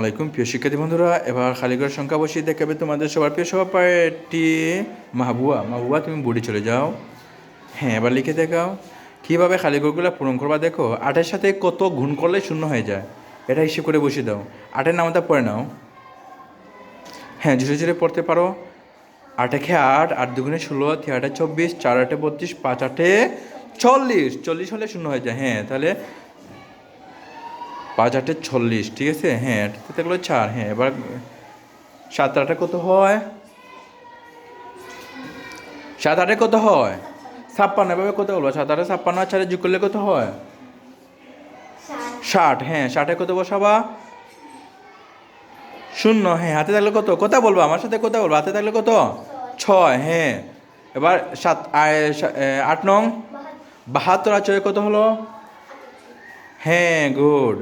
আলাইকুম। প্রিয় শিক্ষার্থী বন্ধুরা, এবার খালিগড় সংখ্যা বসিয়ে দেখাবে তোমাদের সবার প্রিয় সভাপতি মাহবুয়া। মাহবুয়া, তুমি বুড়ি চলে যাও। হ্যাঁ এবার লিখে দেখাও। কীভাবে খালিগড়গুলো পূরণ করবা দেখো, আটের সাথে কত গুণ করলে শূন্য হয়ে যায়? এটা হিসেব করে বসিয়ে দাও। আটের নামটা পড়ে নাও। হ্যাঁ জুড়ে জুড়ে পড়তে পারো। আটে খে আট আট দুগুণে ষোলো, তিন আটে চব্বিশ, চার আটে বত্রিশ, পাঁচ আটে চল্লিশ। চল্লিশ হলে শূন্য হয়ে যায়। হ্যাঁ তাহলে পাঁচ আটে চল্লিশ, ঠিক আছে? হ্যাঁ এটাতে থাকল চার হ্যাঁ এবার সাত আটে কত হয়? সাত আটে কত হয়? ছাপ্পান্ন, এভাবে কত বলব? সাত আটে ছাপ্পান্ন আর চারে যোগ করলে কত হয়? ষাট হ্যাঁ ষাটে কত বসাবা? শূন্য হ্যাঁ হাতে থাকলে কত? কথা বলব, আমার সাথে কথা বলব, হাতে থাকলে কত? ছয় হ্যাঁ এবার সাত আট নং? বাহাত্তর আর ছয় কত হলো? হ্যাঁ গুড।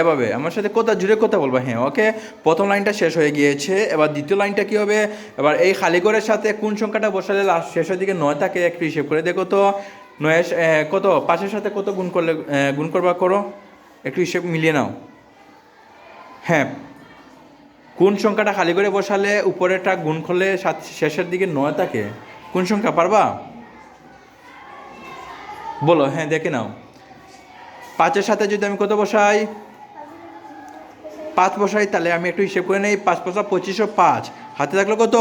এভাবে। আমার সাথে কথা, জুড়ে কথা বলব হ্যাঁ ওকে প্রথম লাইনটা শেষ হয়ে গিয়েছে। এবার দ্বিতীয় লাইনটা কী হবে? এবার এই খালি সাথে কোন সংখ্যাটা বসালে লাস্ট শেষের দিকে নয় থাকে একটু হিসেব করে। দেখো তো, নয় কত? পাঁচের সাথে কত গুণ করলে গুণ করবা করো? একটু হিসেব মিলিয়ে নাও। হ্যাঁ কোন সংখ্যাটা খালি করে বসালে উপরেরটা গুণ করলে শেষের দিকে নয় থাকে? কোন সংখ্যা, পারবা? বলো হ্যাঁ দেখে নাও। পাঁচের সাথে যদি আমি কত বসাই? পাঁচ বসাই, তাহলে আমি একটু হিসেব করে নিই, পাঁচ পাঁচা পঁচিশশো পাঁচ। হাতে থাকল কত?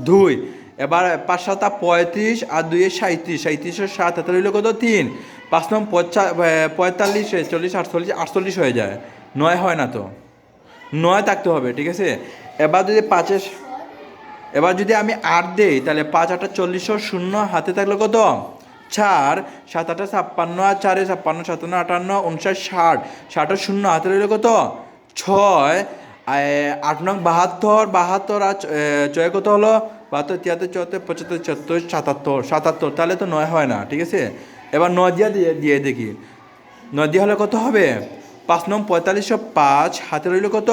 দুই। এবার পাঁচ সাতা পঁয়ত্রিশ আর দুইয়ে সাঁত্রিশ সাঁত্রিশশো সাত, হাতে রইল কত? তিন। পাঁচ নম পঁচা পঁয়তাল্লিশ চল্লিশ আটচল্লিশ আটচল্লিশ হয়ে যায়। নয় হয় না তো? নয় থাকতে হবে, ঠিক আছে? এবার যদি পাঁচের এবার যদি আমি আট দেই, তাহলে পাঁচ আটটা চল্লিশশো শূন্য, হাতে থাকল কত? চার। সাত আটটা ছাপ্পান্ন আর চারে ছাপ্পান্ন, সাতান্ন আটান্ন, উনষাট, ষাট। ষাটের শূন্য, হাতে রইল কত? ছয় আট নং বাহাত্তর বাহাত্তর আর ছয় কত হলো? বাহাত্তর, তিয়াত্তর, চুয়াত্তর, পঁচাত্তর চুয়াত্তর সাতাত্তর সাতাত্তর, তাহলে তো নয় হয় না, ঠিক আছে? এবার নয় দিয়া দিয়ে দিয়ে দেখি। নয় দিয়া হলে কত হবে? পাঁচ নং পঁয়তাল্লিশশো পাঁচ, হাতে রইল কত?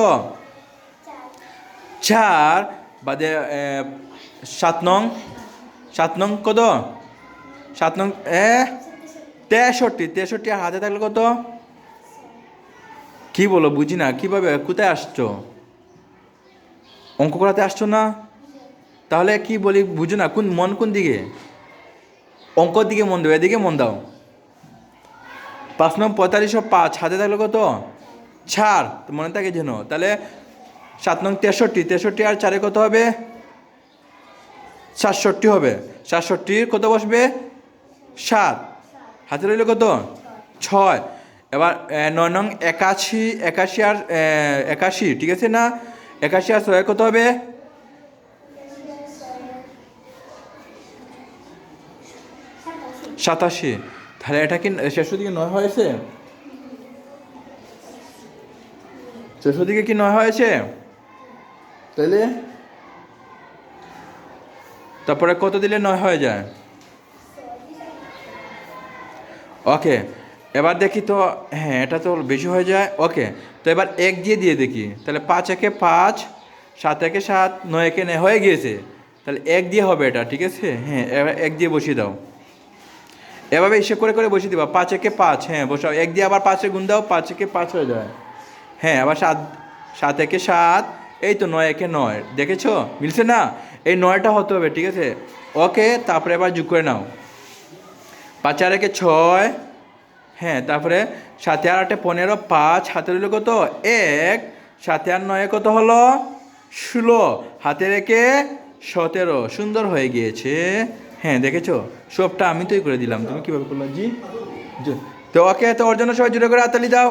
চার, বাদে সাত নং সাত নং কত? সাত নং, এ, তেষট্টি তেষট্টি আর হাতে থাকলে কত? কি বলো, বুঝি না, কীভাবে, কোথায় আসছো? অঙ্ক করাতে আসছো না? তাহলে কি বলি, বুঝো না, কোন, মন কোন দিকে? অঙ্কর দিকে মন দেবো এদিকে মন দাও। পাঁচ নং পঁয়তাল্লিশশো পাঁচ, হাতে থাকলে কত? তো মনে থাকে যেন। তাহলে সাত নং তেষট্টি তেষট্টি আর চারে কত হবে? সাতষট্টি হবে। সাতষট্টির কত বসবে? সাত। হাতে রইল কত? ছয়। এবার নয় নং একাশি একাশি আর একাশি, ঠিক আছে না? একাশি আর ছয় কত হবে? সাতাশি। তাহলে এটা কি শেষের দিকে নয় হয়েছে? শেষের দিকে কি নয় হয়েছে? তাহলে? তারপরে কত দিলে নয় হয়ে যায়? ওকে। এবার দেখি তো হ্যাঁ এটা তো বেশি হয়ে যায়। ওকে, তো এবার এক দিয়ে দিয়ে দেখি। তাহলে পাঁচ একে পাঁচ, সাত একে সাত, নয় একে নয়, হয়ে গিয়েছে। তাহলে এক দিয়ে হবে এটা, ঠিক আছে? হ্যাঁ এবার এক দিয়ে বসিয়ে দাও। এভাবে হিসেব করে করে বসিয়ে দিবা। পাঁচ একে পাঁচ হ্যাঁ বসাও এক দিয়ে আবার পাঁচে গুণ দাও, পাঁচ একে পাঁচ হয়ে যায়। হ্যাঁ আবার সাত সাত একে সাত, এই তো নয় একে নয়। দেখেছ? মিলছে না? এই নয়টা হতে হবে, ঠিক আছে? ওকে, তারপরে এবার যোগ করে নাও। পাঁচ আর একে ছয় হ্যাঁ তারপরে সাতে আর আটে পনেরো পাঁচ হাতের রইল কত? এক সাথে আর নয় কত হলো? ষোলো হাতে রেখে সতেরো সুন্দর হয়ে গিয়েছে। হ্যাঁ দেখেছ? সবটা আমি তোই করে দিলাম। তুমি কীভাবে করল? জি জি। তো ওকে তো ওর জন্য সবাই জুড়ে করে হাতালি দাও।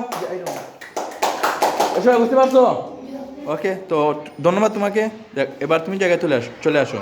সবাই বুঝতে পারছ? ওকে তো ধন্যবাদ তোমাকে। দেখ, এবার তুমি জায়গায় চলে আসো চলে আসো।